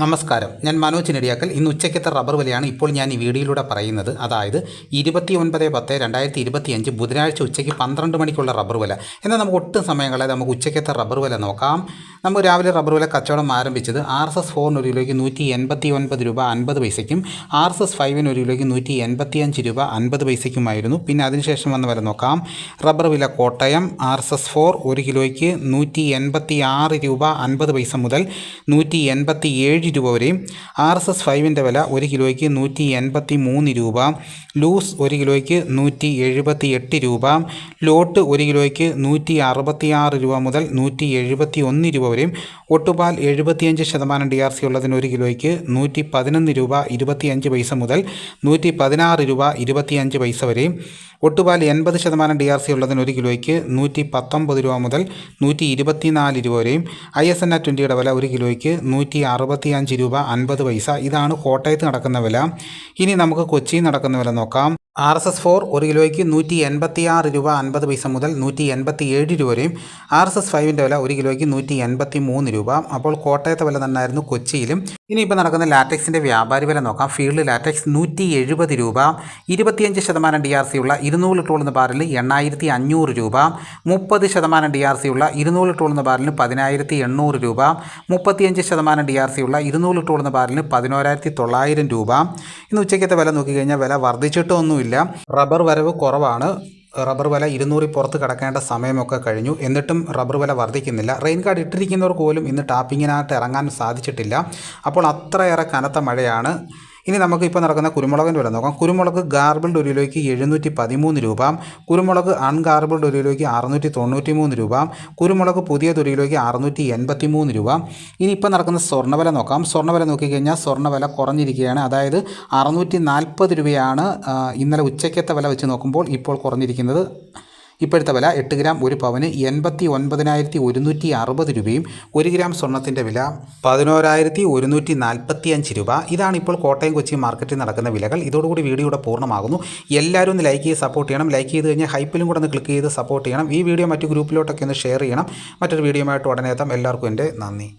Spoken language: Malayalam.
നമസ്കാരം. ഞാൻ മനോജ് നെടിയാക്കൽ. ഇന്ന് ഉച്ചയ്ക്കത്തെ റബ്ബർ വിലയാണ് ഇപ്പോൾ ഞാൻ ഈ വീഡിയോയിലൂടെ പറയുന്നത്. അതായത് ഇരുപത്തി ഒൻപത് പത്ത് രണ്ടായിരത്തി ഇരുപത്തി അഞ്ച് ബുധനാഴ്ച ഉച്ചയ്ക്ക് പന്ത്രണ്ട് മണിക്കുള്ള റബ്ബർ വില. എന്നാൽ നമുക്ക് ഒട്ടും സമയം കളയാതെ നമുക്ക് ഉച്ചയ്ക്കത്തെ റബ്ബർ വില നോക്കാം. നമുക്ക് രാവിലെ റബ്ബർ വില കച്ചവടം ആരംഭിച്ചത് ആർ എസ് എസ് ഫോറിന് ഒരു കിലോയ്ക്ക് നൂറ്റി എൺപത്തി ഒൻപത് രൂപ അൻപത് പൈസയ്ക്കും ആർ എസ് എസ് ഫൈവിന് ഒരു കിലോയ്ക്ക് നൂറ്റി എൺപത്തി അഞ്ച് രൂപ അൻപത് പൈസയ്ക്കുമായിരുന്നു. പിന്നെ അതിനുശേഷം വന്ന വില നോക്കാം. റബ്ബർ വില Kottayam R S S four ഒരു കിലോയ്ക്ക് നൂറ്റി എൺപത്തി ആറ് രൂപ അൻപത് പൈസ മുതൽ നൂറ്റി എൺപത്തി ഏഴ് രൂപ വരെയും ആർ എസ് എസ് ഫൈവിന്റെ വില ഒരു കിലോയ്ക്ക് നൂറ്റി എൺപത്തി മൂന്ന് രൂപ ലൂസ് ഒരു കിലോയ്ക്ക് നൂറ്റി എഴുപത്തി എട്ട് രൂപ ലോട്ട് ഒരു കിലോയ്ക്ക് നൂറ്റി അറുപത്തി ആറ് രൂപ മുതൽ നൂറ്റി എഴുപത്തി ഒന്ന് രൂപ വരെയും ഒട്ടുപാൽ എഴുപത്തിയഞ്ച് ശതമാനം ഡി ആർ സി ഉള്ളതിന് ഒരു കിലോയ്ക്ക് നൂറ്റി പതിനൊന്ന് രൂപ ഇരുപത്തിയഞ്ച് പൈസ മുതൽ നൂറ്റി പതിനാറ് രൂപ ഇരുപത്തിയഞ്ച് പൈസ വരെയും ഒട്ടുപാൽ എൺപത് ശതമാനം ഡി ആർ സി ഉള്ളതിന് ഒരു കിലോയ്ക്ക് നൂറ്റി പത്തൊമ്പത് രൂപ മുതൽ നൂറ്റി ഇരുപത്തിനാല് രൂപ വരെയും ഐ എസ് എൻ ആ ട്വന്റിയുടെ വില ഒരു കിലോയ്ക്ക് നൂറ്റി അറുപത്തി അഞ്ച് രൂപ അൻപത് പൈസ. ഇതാണ് കോട്ടയത്ത് നടക്കുന്ന വില. ഇനി നമുക്ക് കൊച്ചിയിൽ നടക്കുന്ന വില നോക്കാം. ആർ എസ് എസ് ഫോർ ഒരു കിലോയ്ക്ക് നൂറ്റി എൺപത്തി ആറ് രൂപ അൻപത് പൈസ മുതൽ നൂറ്റി എൺപത്തി ഏഴ് രൂപ വരെയും. ആർ എസ് എസ് ഫൈവിന്റെ വില ഒരു കിലോയ്ക്ക് നൂറ്റി എൺപത്തി മൂന്ന് രൂപ. അപ്പോൾ കോട്ടയത്തെ വില തന്നെയായിരുന്നു കൊച്ചിയിലും. ഇനിയിപ്പോൾ നടക്കുന്ന ലാറ്റക്സിന്റെ വ്യാപാരി വില നോക്കാം. ഫീൽഡ് ലാറ്റക്സ് നൂറ്റി എഴുപത് രൂപ ഇരുപത്തിയഞ്ച് ശതമാനം ഡി ആർ സി ഉള്ള ഇരുന്നൂറ് ലിറ്റർ ബാരലിന് എണ്ണായിരത്തി അഞ്ഞൂറ് രൂപ മുപ്പത് ശതമാനം ഡി ആർ സി ഉള്ള ഇരുന്നൂറ് ലിറ്റർ ബാരലിന് പതിനായിരത്തി എണ്ണൂറ് രൂപ മുപ്പത്തിയഞ്ച് ശതമാനം ഡി ആർ സി ഉള്ള ഇരുന്നൂറ് ലിറ്റർ ബാരലിന് പതിനോരായിരത്തി തൊള്ളായിരം രൂപ. ഇന്ന് ഉച്ചയ്ക്കത്തെ വില നോക്കിക്കഴിഞ്ഞാൽ വില വർദ്ധിച്ചിട്ടൊന്നുമില്ല. റബ്ബർ വരവ് കുറവാണ്. റബ്ബർ വില ഇരുന്നൂറിൽ പുറത്ത് കിടക്കേണ്ട സമയമൊക്കെ കഴിഞ്ഞു. എന്നിട്ടും റബ്ബർ വില വർദ്ധിക്കുന്നില്ല റെയിൻ കാർഡ് ഇട്ടിരിക്കുന്നവർക്ക് പോലും ഇന്ന് ടാപ്പിങ്ങിനായിട്ട് ഇറങ്ങാൻ സാധിച്ചിട്ടില്ല. അപ്പോൾ അത്രയേറെ കനത്ത മഴയാണ് ഇനി നമുക്ക് ഇപ്പോൾ നടക്കുന്ന കുരുമുളകിന്റെ വില നോക്കാം. കുരുമുളക് ഗാർബിൾഡ് ഒരു കിലോയ്ക്ക് എഴുന്നൂറ്റി പതിമൂന്ന് രൂപ. കുരുമുളക് അൺഗാർബിൾഡ് ഒരു കിലോയ്ക്ക് അറുന്നൂറ്റി തൊണ്ണൂറ്റി മൂന്ന് രൂപ. കുരുമുളക് പുതിയത് ഒരു കിലോയ്ക്ക് അറുന്നൂറ്റി എൺപത്തി മൂന്ന് രൂപ. ഇനി ഇപ്പോൾ നടക്കുന്ന സ്വർണവില നോക്കാം. സ്വർണവില നോക്കിക്കഴിഞ്ഞാൽ സ്വർണവില കുറഞ്ഞിരിക്കുകയാണ്. അതായത് അറുന്നൂറ്റി നാൽപ്പത് രൂപയാണ് ഇന്നലെ ഉച്ചയ്ക്കത്തെ വില വെച്ച് നോക്കുമ്പോൾ ഇപ്പോൾ കുറഞ്ഞിരിക്കുന്നത് ഇപ്പോഴത്തെ വില എട്ട് ഗ്രാം ഒരു പവന് എൺപത്തി ഒൻപതിനായിരത്തി ഒരുന്നൂറ്റി അറുപത് രൂപയും ഒരു ഗ്രാം സ്വർണത്തിന്റെ വില പതിനോരായിരത്തി ഒരുന്നൂറ്റി നാൽപ്പത്തി അഞ്ച് രൂപ. ഇതാണ് ഇപ്പോൾ കോട്ടയം കൊച്ചി മാർക്കറ്റിൽ നടക്കുന്ന വിലകൾ. ഇതോടുകൂടി വീഡിയോ ഇവിടെ പൂർണമാകുന്നു. എല്ലാവരും ഒന്ന് ലൈക്ക് ചെയ്ത് സപ്പോർട്ട് ചെയ്യണം. ലൈക്ക് ചെയ്ത് കഴിഞ്ഞാൽ ഹൈപ്പിലും കൂടെ ഒന്ന് ക്ലിക്ക് ചെയ്ത് സപ്പോർട്ട് ചെയ്യണം. ഈ വീഡിയോ മറ്റു ഗ്രൂപ്പിലോട്ടൊക്കെ ഒന്ന് ഷെയർ ചെയ്യണം. മറ്റൊരു വീഡിയോയുമായിട്ട് ഉടനെ എത്താം. എല്ലാവർക്കും എന്റെ നന്ദി.